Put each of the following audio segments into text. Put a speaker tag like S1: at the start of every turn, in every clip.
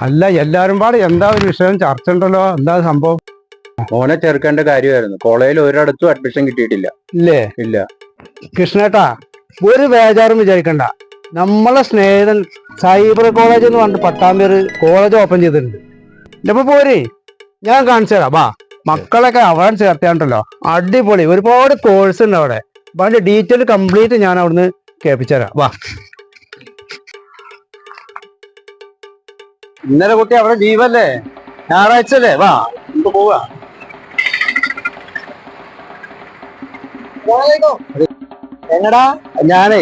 S1: അല്ല എല്ലാരും പാടെ. എന്താ ഒരു വിഷയം? ചർച്ച ഉണ്ടല്ലോ എന്താ സംഭവം?
S2: മോനെ ചേർക്കേണ്ട കാര്യമായിരുന്നു. കോളേജിൽ ഒരിടത്തും അഡ്മിഷൻ കിട്ടിയിട്ടില്ല.
S1: ഇല്ലേ?
S2: ഇല്ല.
S1: കൃഷ്ണേട്ടാ ഒരു ബേജാറും വിചാരിക്കണ്ട. നമ്മളെ സ്നേഹിതൻ സൈബർ കോളേജ് എന്ന് പറഞ്ഞിട്ട് പട്ടാമ്പേര് കോളേജ് ഓപ്പൺ ചെയ്തിട്ടുണ്ട്. ഇപ്പൊ പോരെ. ഞാൻ കാണിച്ചു തരാം. വാ. മക്കളൊക്കെ അവിടെ ചേർത്താണ്ടല്ലോ അടിപൊളി. ഒരുപാട് കോഴ്സ് ഉണ്ട് അവിടെ. അപ്പൊ അതിന്റെ ഡീറ്റെയിൽ കംപ്ലീറ്റ് ഞാൻ അവിടുന്ന് കേൾപ്പിച്ചു തരാം. വാ. ഇന്നലെ കുട്ടി അവിടെ ലീവല്ലേ? ഞായറാഴ്ച അല്ലേ വാ നമുക്ക് പോവാ എങ്ങടാ? ഞാനേ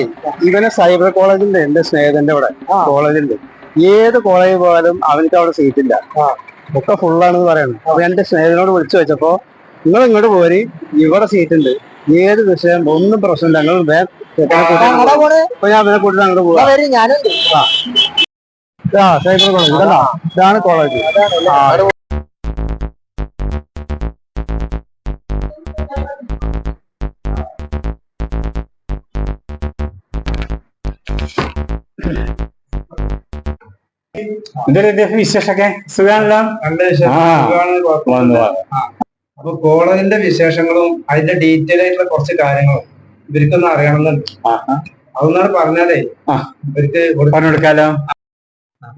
S1: ഇവനെ സൈബർ കോളേജിന്റെ എന്റെ സ്നേഹിതന്റെ അവിടെ. കോളേജിന്റെ ഏത് കോളേജിൽ പോയാലും അവനക്ക് അവിടെ സീറ്റ് ഇല്ല. ഒക്കെ ഫുള്ളാണെന്ന് പറയുന്നത് അപ്പൊ എന്റെ സ്നേഹിതനോട് വിളിച്ചു വെച്ചപ്പോ നിങ്ങൾ ഇങ്ങോട്ട് പോരി ഇവിടെ സീറ്റ് ഉണ്ട് ഏത് വിഷയം ഒന്നും പ്രശ്നമില്ല. ഞങ്ങൾ ഞാൻ അവനെ കൂട്ടിട്ട് അങ്ങോട്ട് പോവാ. ആ സൈബർ കോളേജ് ഇതല്ല ഇതാണ് കോളേജ്.
S3: എന്തൊരു വിശേഷമൊക്കെ? സുഖാണല്ലോ.
S1: അപ്പൊ കോളേജിന്റെ വിശേഷങ്ങളും അതിന്റെ ഡീറ്റെയിൽ ആയിട്ടുള്ള കുറച്ച് കാര്യങ്ങളും ഇവർക്കൊന്നും അറിയണമെന്നുണ്ട്. അതൊന്നാണ് പറഞ്ഞാലേ. ഇവർക്ക് കൊടുക്ക-
S3: പറഞ്ഞു കൊടുക്കാലോ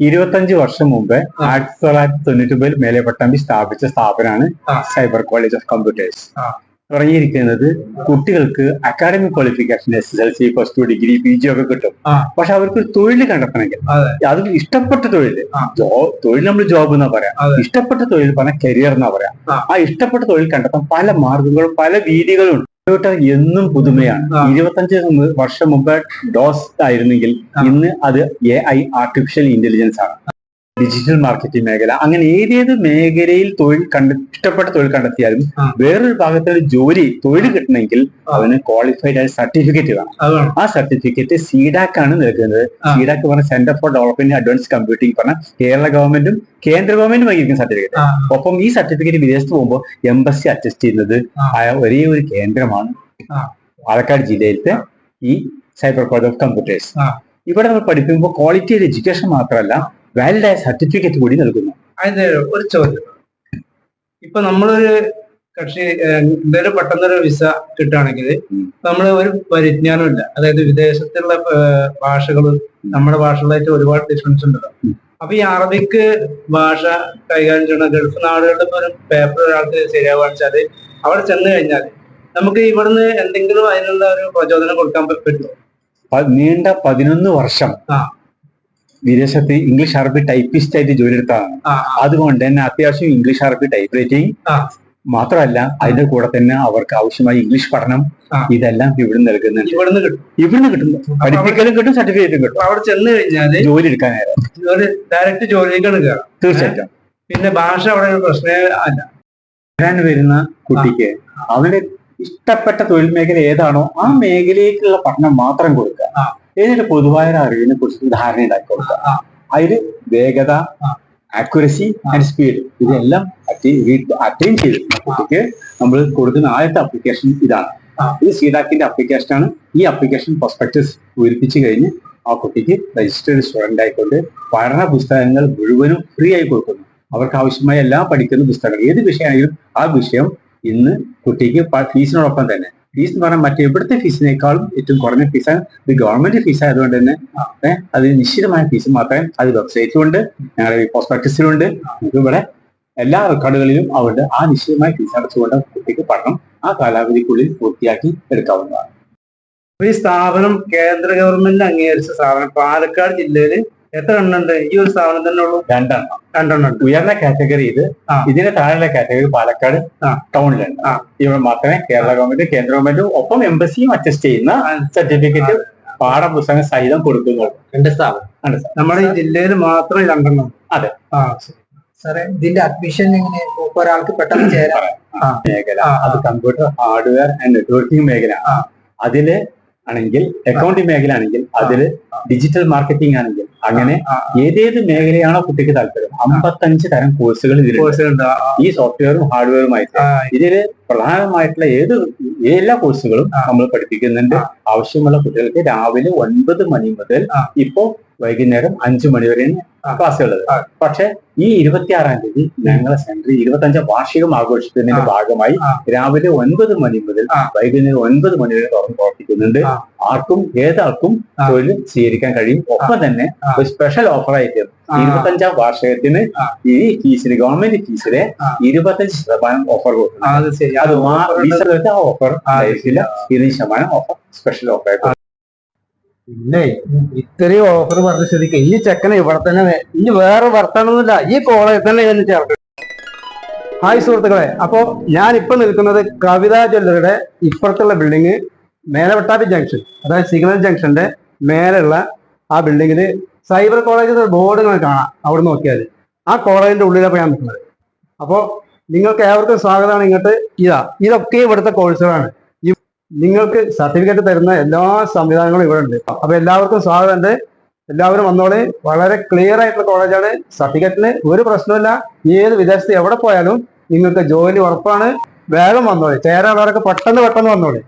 S3: ഇരുപത്തഞ്ച് വർഷം മുമ്പ് ആയിരത്തി തൊള്ളായിരത്തി തൊണ്ണൂറ്റി ഒമ്പതിൽ മേലെ പട്ടാമ്പി സ്ഥാപിച്ച സ്ഥാപനമാണ് സൈബർ കോളേജ് ഓഫ് കമ്പ്യൂട്ടേഴ്സ്. തുടങ്ങിയിരിക്കുന്നത് കുട്ടികൾക്ക് academic qualification S S L C plus two degree P G ഒക്കെ കിട്ടും. പക്ഷെ അവർക്ക് ഒരു തൊഴിൽ കണ്ടെത്തണമെങ്കിൽ.
S1: അതിൽ
S3: അത് ഇഷ്ടപ്പെട്ട തൊഴിൽ. തൊഴിൽ നമ്മൾ ജോബ് എന്നാ പറയാം. ഇഷ്ടപ്പെട്ട തൊഴിൽ പറഞ്ഞാൽ കരിയർ എന്നാ പറയാം.
S1: ആ.
S3: ഇഷ്ടപ്പെട്ട തൊഴിൽ കണ്ടെത്താൻ പല മാർഗങ്ങളും പല രീതികളും ഉണ്ട് കമ്പ്യൂട്ടർ എന്നും പുതുമയാണ്. ഇരുപത്തഞ്ച് വർഷം മുമ്പ് ഡോസ് ആയിരുന്നെങ്കിൽ ഇന്ന് അത് എ ഐ ആർട്ടിഫിഷ്യൽ ഇന്റലിജൻസ് ആണ്. ഡിജിറ്റൽ മാർക്കറ്റിംഗ് മേഖല. അങ്ങനെ ഏതേത് മേഖലയിൽ തൊഴിൽ കണ്ട ഇഷ്ടപ്പെട്ട തൊഴിൽ കണ്ടെത്തിയാലും. വേറൊരു ഭാഗത്തൊരു ജോലി തൊഴിൽ കിട്ടണമെങ്കിൽ. അവന് ക്വാളിഫൈഡ് ആയ സർട്ടിഫിക്കറ്റ് വേണം. ആ സർട്ടിഫിക്കറ്റ് സീഡാക്ക് ആണ് നൽകുന്നത്. സീഡാക്ക് പറഞ്ഞ centre for development advance computing പറഞ്ഞ കേരള ഗവൺമെന്റും കേന്ദ്ര ഗവൺമെന്റും വഹിക്കുന്ന സർട്ടിഫിക്കറ്റ് ഒപ്പം ഈ സർട്ടിഫിക്കറ്റ് വിദേശത്ത് പോകുമ്പോൾ എംബസി അറ്റസ്റ്റ് ചെയ്യുന്നത്. ഒരേ ഒരു കേന്ദ്രമാണ്. പാലക്കാട് ജില്ലയിലത്തെ ഈ സൈബർ കോളേജ് ഓഫ് കമ്പ്യൂട്ടേഴ്സ് ഇവിടെ നമ്മൾ പഠിപ്പിക്കുമ്പോൾ ക്വാളിറ്റി എഡ്യൂക്കേഷൻ മാത്രമല്ല വാലിഡ് ആയ സർട്ടിഫിക്കറ്റ് കൂടി നൽകുന്നു.
S1: അതിന്റെ ഒരു ചോദ്യം. ഇപ്പൊ നമ്മളൊരു കക്ഷി എന്തൊരു പെട്ടെന്നൊരു വിസ കിട്ടുകയാണെങ്കിൽ നമ്മൾ ഒരു പരിജ്ഞാനമില്ല അതായത് വിദേശത്തുള്ള ഭാഷകൾ ഭാഷകളും നമ്മുടെ ഭാഷകളായിട്ട് ഒരുപാട് ഡിഫറൻസ് ഉണ്ടല്ലോ. അപ്പൊ ഈ അറബിക്ക് ഭാഷ കൈകാര്യം ചെയ്യുന്ന ഗൾഫ് നാടുകളിൽ ഇപ്പൊ ഒരു പേപ്പർ ഒരാൾക്ക് ശരിയാവുക വെച്ചാൽ അവിടെ ചെന്ന് കഴിഞ്ഞാൽ നമുക്ക് ഇവിടുന്ന് എന്തെങ്കിലും അതിനുള്ള ഒരു പ്രചോദനം കൊടുക്കാൻ പറ്റുമോ?
S3: നീണ്ട പതിനൊന്ന് വർഷം. വിദേശത്ത് ഇംഗ്ലീഷ് അറബി ടൈപ്പിസ്റ്റ് ആയിട്ട് ജോലി
S1: എടുത്താണ്
S3: അതുകൊണ്ട് തന്നെ അത്യാവശ്യം ഇംഗ്ലീഷ് അറബി ടൈപ്പ് റൈറ്റിംഗ്. മാത്രമല്ല അതിന്റെ കൂടെ തന്നെ അവർക്ക് ആവശ്യമായ ഇംഗ്ലീഷ് പഠനം. ഇതെല്ലാം ഇവിടെ നൽകുന്നുണ്ട്.
S1: ഇവിടുന്ന് കിട്ടും.
S3: പഠിപ്പിക്കലും കിട്ടും സർട്ടിഫിക്കറ്റും കിട്ടും.
S1: അവിടെ ചെന്ന് കഴിഞ്ഞാൽ
S3: ജോലി
S1: എടുക്കാൻ ഡയറക്റ്റ് ജോലിക്കാണ്
S3: തീർച്ചയായിട്ടും.
S1: പിന്നെ ഭാഷ അവിടെ ഒരു പ്രശ്നമേ അല്ല.
S3: വരാൻ വരുന്ന കുട്ടിക്ക് അവന് ഇഷ്ടപ്പെട്ട തൊഴിൽ മേഖല ഏതാണോ ആ മേഖലയിലേക്കുള്ള പഠനം മാത്രം കൊടുക്കുക. എന്നിട്ട് പൊതുവായ അറിവിനെ കുറിച്ച് ധാരണ ഉണ്ടാക്കി കൊടുക്കുക. അതിൽ വേഗത. ആക്യുറസി ആൻഡ് സ്പീഡ് ഇതെല്ലാം അറ്റൈൻ ചെയ്ത്. കുട്ടിക്ക് നമ്മൾ കൊടുക്കുന്ന ആദ്യത്തെ അപ്ലിക്കേഷൻ ഇതാണ്. ഇത് സീഡാക്കിന്റെ അപ്ലിക്കേഷൻ ആണ്. ഈ അപ്ലിക്കേഷൻ പെർസ്പെക്ടീവ്സ് പൂരിപ്പിച്ചു കഴിഞ്ഞ് ആ കുട്ടിക്ക് രജിസ്റ്റേഡ് സ്റ്റുഡന്റ് ആയിക്കൊണ്ട് പഠന പുസ്തകങ്ങൾ മുഴുവനും ഫ്രീ ആയി കൊടുക്കുന്നു. അവർക്ക് ആവശ്യമായ എല്ലാ പഠിക്കുന്ന പുസ്തകങ്ങൾ ഏത് വിഷയമാണെങ്കിലും ആ വിഷയം ഇന്ന് കുട്ടിക്ക് ഫീസിനോടൊപ്പം തന്നെ ഫീസ് എന്ന് പറഞ്ഞാൽ മറ്റെവിടുത്തെ ഫീസിനേക്കാളും ഏറ്റവും കുറഞ്ഞ ഫീസാണ് ഇത് ഗവൺമെന്റ് ഫീസ് ആയതുകൊണ്ട് തന്നെ അത് നിശ്ചിതമായ ഫീസ് മാത്രമേ അത് വെബ്സൈറ്റിലുണ്ട് ഞങ്ങളുടെ ഉണ്ട്. ഇവിടെ എല്ലാ റെക്കോർഡുകളിലും അവരുടെ ആ നിശ്ചിതമായ ഫീസ് അടച്ചുകൊണ്ട് കുട്ടിക്ക് പഠനം ആ കാലാവധിക്കുള്ളിൽ പൂർത്തിയാക്കി എടുക്കാവുന്നതാണ്.
S1: ഈ സ്ഥാപനം കേന്ദ്ര ഗവൺമെന്റ് അംഗീകരിച്ച സ്ഥാപനം. പാലക്കാട് ജില്ലയിൽ എത്ര എണ്ണുണ്ട് ഈ ഒരു സ്ഥാപനം തന്നെ ഉള്ളൂ?
S3: രണ്ടെണ്ണം.
S1: രണ്ടെണ്ണം ഉണ്ട്.
S3: ഉയർന്ന കാറ്റഗറി ഇത്. ഇതിന്റെ താഴെയുള്ള കാറ്റഗറി പാലക്കാട്. ടൗണിലുണ്ട്. ഇവിടെ മാത്രമേ കേരള ഗവൺമെന്റ് കേന്ദ്ര ഗവൺമെന്റും ഒപ്പം എംബസിയും അറ്റസ്റ്റ് ചെയ്യുന്ന. സർട്ടിഫിക്കറ്റ് പാഠപുസ്തകം സഹിതം കൊടുക്കുന്നുള്ളൂ.
S1: രണ്ട് സ്ഥാപനം. നമ്മുടെ ഈ ജില്ലയിൽ മാത്രം രണ്ടെണ്ണം
S3: അതെ.
S1: ആ
S4: സാറേ ഇതിന്റെ അഡ്മിഷൻ എങ്ങനെ? ഒരാൾക്ക് പെട്ടെന്ന് ചേരാം
S3: മേഖല. അത് കമ്പ്യൂട്ടർ ഹാർഡ്വെയർ ആൻഡ് നെറ്റ്വർക്കിംഗ് മേഖല. അതിൽ ആണെങ്കിൽ അക്കൗണ്ടിംഗ് മേഖല ആണെങ്കിൽ അതിൽ ഡിജിറ്റൽ മാർക്കറ്റിംഗ് ആണെങ്കിൽ അങ്ങനെ ഏതേത് മേഖലയാണോ കുട്ടിക്ക് താല്പര്യം? അമ്പത്തഞ്ച് തരം കോഴ്സുകൾ ഇതിലുണ്ട്. ഈ സോഫ്റ്റ്വെയറും ഹാർഡ്വെയറുമായിട്ട്.
S1: ആയിട്ട്
S3: ഇതിൽ പ്രധാനമായിട്ടുള്ള ഏത് എല്ലാ കോഴ്സുകളും നമ്മൾ പഠിപ്പിക്കുന്നുണ്ട്. ആവശ്യമുള്ള കുട്ടികൾക്ക് രാവിലെ ഒൻപത് മണി മുതൽ. ഇപ്പോ വൈകുന്നേരം അഞ്ചു മണിവരെയാണ് ക്ലാസ് ഉള്ളത് പക്ഷെ ഈ ഇരുപത്തിയാറാം തീയതി ഞങ്ങളെ സെന്ററിൽ ഇരുപത്തഞ്ചാം വാർഷികം ആഘോഷിക്കുന്നതിന്റെ ഭാഗമായി രാവിലെ ഒൻപത് മണി മുതൽ വൈകുന്നേരം ഒൻപത് മണി വരെ തുറന്ന് പ്രവർത്തിക്കുന്നുണ്ട് ആർക്കും ഏതാൾക്കും. തൊഴിൽ സ്വീകരിക്കാൻ കഴിയും. ഒപ്പം തന്നെ ഒരു സ്പെഷ്യൽ ഓഫർ ആയിട്ട്
S4: ആ.
S3: ഇരുപത്തഞ്ചാം വാർഷികത്തിന് ഈ ഫീസിന് ഗവൺമെന്റ് ഫീസിലെ. ഇരുപത്തഞ്ച് ശതമാനം ഓഫർ കൊടുക്കുന്നു
S4: ആ, അത്
S3: ഓഫർ ഇരുപത് ശതമാനം ഓഫർ സ്പെഷ്യൽ ഓഫർ
S1: ഇല്ലേ ഇത്രയും ഓഫർ പറഞ്ഞ സ്ഥിതിക്ക് ഈ ചെക്കനെ ഇവിടെ തന്നെ ഇനി വേറെ വർത്തണമെന്നില്ല ഈ കോളേജിൽ തന്നെ ഇതിന് ചേർക്കും ഹായ് സുഹൃത്തുക്കളെ. അപ്പോ ഞാൻ ഇപ്പൊ നിൽക്കുന്നത് കവിത ജ്വല്ലറിയുടെ ഇപ്പുറത്തുള്ള ബിൽഡിങ് മേലവട്ടാപ്പി ജംഗ്ഷൻ അതായത് സിഗ്നൽ ജംഗ്ഷന്റെ മേലെയുള്ള ആ ബിൽഡിങ്ങിൽ സൈബർ കോളേജിന്റെ ബോർഡുകൾ കാണാം. അവിടെ നോക്കിയാൽ ആ കോളേജിന്റെ ഉള്ളിലാണ് ഞാൻ നിൽക്കുന്നത്. അപ്പോൾ നിങ്ങൾക്ക് ഏവർക്കും സ്വാഗതമാണ്. ഇങ്ങോട്ട് ഇതാ. ഇതൊക്കെ ഇവിടുത്തെ കോഴ്സുകളാണ് നിങ്ങൾക്ക് സർട്ടിഫിക്കറ്റ് തരുന്ന എല്ലാ സംവിധാനങ്ങളും ഇവിടെ ഉണ്ട് അപ്പൊ എല്ലാവർക്കും സ്വാഗതമുണ്ട് എല്ലാവരും വന്നോളെ. വളരെ ക്ലിയർ ആയിട്ടുള്ള കോളേജാണ് സർട്ടിഫിക്കറ്റിന് ഒരു പ്രശ്നമില്ല ഏത് വിദേശത്ത് എവിടെ പോയാലും നിങ്ങൾക്ക് ജോലി ഉറപ്പാണ്. വേഗം വന്നോളെ. ചേരാനുള്ളവരൊക്കെ പെട്ടെന്ന് പെട്ടെന്ന് വന്നോളെ.